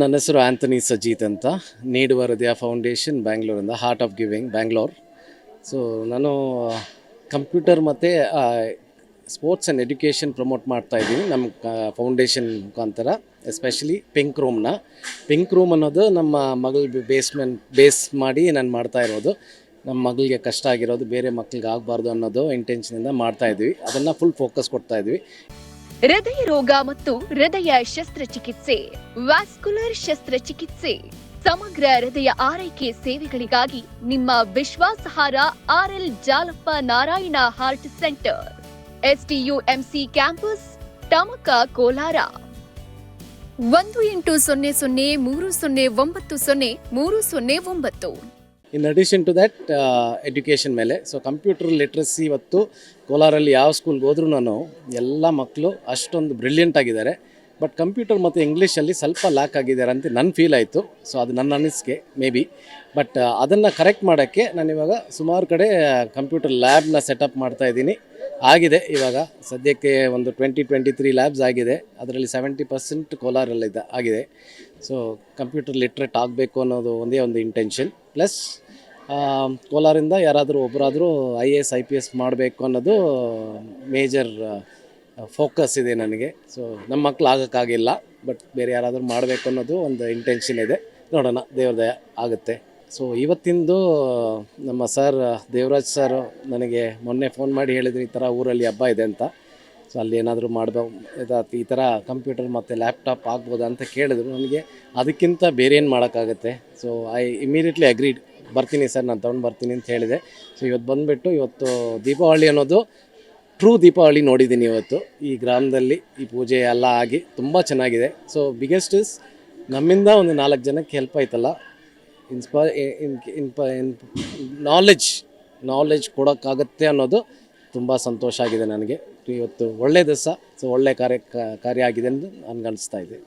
ನನ್ನ ಹೆಸರು ಆ್ಯಂಥನಿ ಸಜೀತ್ ಅಂತ. ನೀಡುವ Hridaya foundation ಬ್ಯಾಂಗ್ಳೂರಿಂದ heart of giving Bangalore. So ನಾನು ಕಂಪ್ಯೂಟರ್ ಮತ್ತು ಸ್ಪೋರ್ಟ್ಸ್ ಆ್ಯಂಡ್ ಎಡ್ಯುಕೇಷನ್ ಪ್ರಮೋಟ್ ಮಾಡ್ತಾ ಇದ್ದೀನಿ ನಮ್ಮ ಫೌಂಡೇಶನ್ ಮುಖಾಂತರ ಎಸ್ಪೆಷಲಿ ಪಿಂಕ್ ರೂಮ್ನ ಪಿಂಕ್ ರೂಮ್ ಅನ್ನೋದು ನಮ್ಮ ಮಗಳ ಬೇಸ್ಮೆಂಟ್ ಬೇಸ್ ಮಾಡಿ ನಾನು ಮಾಡ್ತಾ ಇರೋದು. ನಮ್ಮ ಮಗಳಿಗೆ ಕಷ್ಟ ಆಗಿರೋದು, ಬೇರೆ ಮಕ್ಳಿಗೆ ಆಗಬಾರ್ದು ಅನ್ನೋದು ಇಂಟೆನ್ಷನಿಂದ ಮಾಡ್ತಾ ಇದ್ವಿ. ಅದನ್ನು ಫುಲ್ ಫೋಕಸ್ ಕೊಡ್ತಾ ಇದ್ವಿ. ಹೃದಯ ರೋಗ ಮತ್ತು ಹೃದಯ ಶಸ್ತ್ರಚಿಕಿತ್ಸೆ, ವ್ಯಾಸ್ಕುಲರ್ ಶಸ್ತ್ರಚಿಕಿತ್ಸೆ, ಸಮಗ್ರ ಹೃದಯ ಆರೈಕೆ ಸೇವೆಗಳಿಗಾಗಿ ನಿಮ್ಮ ವಿಶ್ವಾಸಾರ್ಹ RL Jalappa Narayana heart centre STUMC campus Tamaka Kolar. ಒಂದು ಎಂಟು ಸೊನ್ನೆ ಸೊನ್ನೆ ಮೂರು ಸೊನ್ನೆ ಒಂಬತ್ತು ಸೊನ್ನೆ ಮೂರು ಸೊನ್ನೆ ಒಂಬತ್ತು. In addition to that education ಮೇಲೆ. ಸೊ ಕಂಪ್ಯೂಟರ್ ಲಿಟ್ರಸಿ ಇವತ್ತು ಕೋಲಾರಲ್ಲಿ ಯಾವ ಸ್ಕೂಲ್ಗೆ ಹೋದ್ರೂ ನಾನು ಎಲ್ಲ ಮಕ್ಕಳು ಅಷ್ಟೊಂದು ಬ್ರಿಲಿಯಂಟ್ ಆಗಿದ್ದಾರೆ. ಬಟ್ ಕಂಪ್ಯೂಟರ್ ಮತ್ತು ಇಂಗ್ಲೀಷಲ್ಲಿ ಸ್ವಲ್ಪ ಲ್ಯಾಕ್ ಆಗಿದ್ದಾರೆ ಅಂತ ನನ್ನ ಫೀಲ್ ಆಯಿತು. ಸೊ ಅದು ನನ್ನ ಅನಿಸಿಕೆ ಮೇ ಬಿ ಬಟ್ ಅದನ್ನು ಕರೆಕ್ಟ್ ಮಾಡೋಕ್ಕೆ ನಾನು ಇವಾಗ ಸುಮಾರು ಕಡೆ ಕಂಪ್ಯೂಟರ್ ಲ್ಯಾಬ್ನ ಸೆಟಪ್ ಮಾಡ್ತಾ ಇದ್ದೀನಿ. ಆಗಿದೆ ಇವಾಗ. ಸದ್ಯಕ್ಕೆ ಒಂದು ಟ್ವೆಂಟಿ ಟ್ವೆಂಟಿ ತ್ರೀ ಲ್ಯಾಬ್ಸ್ ಆಗಿದೆ. ಅದರಲ್ಲಿ ಸೆವೆಂಟಿ ಪರ್ಸೆಂಟ್ ಕೋಲಾರಲ್ಲಿದ್ದ, ಆಗಿದೆ. ಸೊ ಕಂಪ್ಯೂಟರ್ ಲಿಟ್ರೇಟ್ ಆಗಬೇಕು ಅನ್ನೋದು ಒಂದೇ ಒಂದು ಇಂಟೆನ್ಷನ್ ಪ್ಲಸ್ ಕೋಲಾರಿಂದ ಯಾರಾದರೂ ಒಬ್ಬರಾದರೂ I A S, I P S ಮಾಡಬೇಕು ಅನ್ನೋದು ಮೇಜರ್ ಫೋಕಸ್ ಇದೆ ನನಗೆ. ಸೊ ನಮ್ಮ ಮಕ್ಳು ಆಗೋಕ್ಕಾಗಿಲ್ಲ, ಬಟ್ ಬೇರೆ ಯಾರಾದರೂ ಮಾಡಬೇಕು ಅನ್ನೋದು ಒಂದು ಇಂಟೆನ್ಷನ್ ಇದೆ. ನೋಡೋಣ ದೇವ್ರದಯ ಆಗುತ್ತೆ. ಸೊ ಇವತ್ತಿಂದು, ನಮ್ಮ ಸರ್ ದೇವರಾಜ್ ಸರ್ ನನಗೆ ಮೊನ್ನೆ ಫೋನ್ ಮಾಡಿ ಹೇಳಿದ್ರು ಈ ಥರ ಊರಲ್ಲಿ ಹಬ್ಬ ಇದೆ ಅಂತ. ಸೊ ಅಲ್ಲಿ ಏನಾದರೂ ಮಾಡಬೇಕು ಈ ಥರ ಕಂಪ್ಯೂಟರ್ ಮತ್ತು ಲ್ಯಾಪ್ಟಾಪ್ ಆಗ್ಬೋದಾ ಅಂತ ಕೇಳಿದ್ರು. ನನಗೆ ಅದಕ್ಕಿಂತ ಬೇರೆ ಏನು ಮಾಡೋಕ್ಕಾಗುತ್ತೆ. ಸೊ ಐ ಇಮಿಡಿಯೇಟ್ಲಿ ಅಗ್ರೀಡ್ ಬರ್ತೀನಿ ಸರ್, ನಾನು ತೊಗೊಂಡು ಬರ್ತೀನಿ ಅಂತ ಹೇಳಿದೆ. ಸೊ ಇವತ್ತು ಬಂದುಬಿಟ್ಟು ಇವತ್ತು ದೀಪಾವಳಿ ಅನ್ನೋದು ಟ್ರೂ ದೀಪಾವಳಿ ನೋಡಿದ್ದೀನಿ ಇವತ್ತು. ಈ ಗ್ರಾಮದಲ್ಲಿ ಈ ಪೂಜೆ ಎಲ್ಲ ಆಗಿ ತುಂಬ ಚೆನ್ನಾಗಿದೆ. ಸೊ ಬಿಗ್ಗೆಸ್ಟ್ ಇಸ್ ನಮ್ಮಿಂದ ಒಂದು ನಾಲ್ಕು ಜನಕ್ಕೆ ಹೆಲ್ಪ್ ಆಯ್ತಲ್ಲ. ಇನ್ಸ್ಪಾ ಇನ್ಪ ನಾಲೆಜ್ ನಾಲೆಜ್ ಕೊಡೋಕ್ಕಾಗತ್ತೆ ಅನ್ನೋದು ತುಂಬ ಸಂತೋಷ ಆಗಿದೆ ನನಗೆ. ಇವತ್ತು ಒಳ್ಳೆಯ ದಿವಸ ಸೊ ಒಳ್ಳೆಯ ಕಾರ್ಯ ಕಾರ್ಯ ಆಗಿದೆ ಎಂದು ನನಗೆ ಅನಿಸ್ತಾ ಇದೆ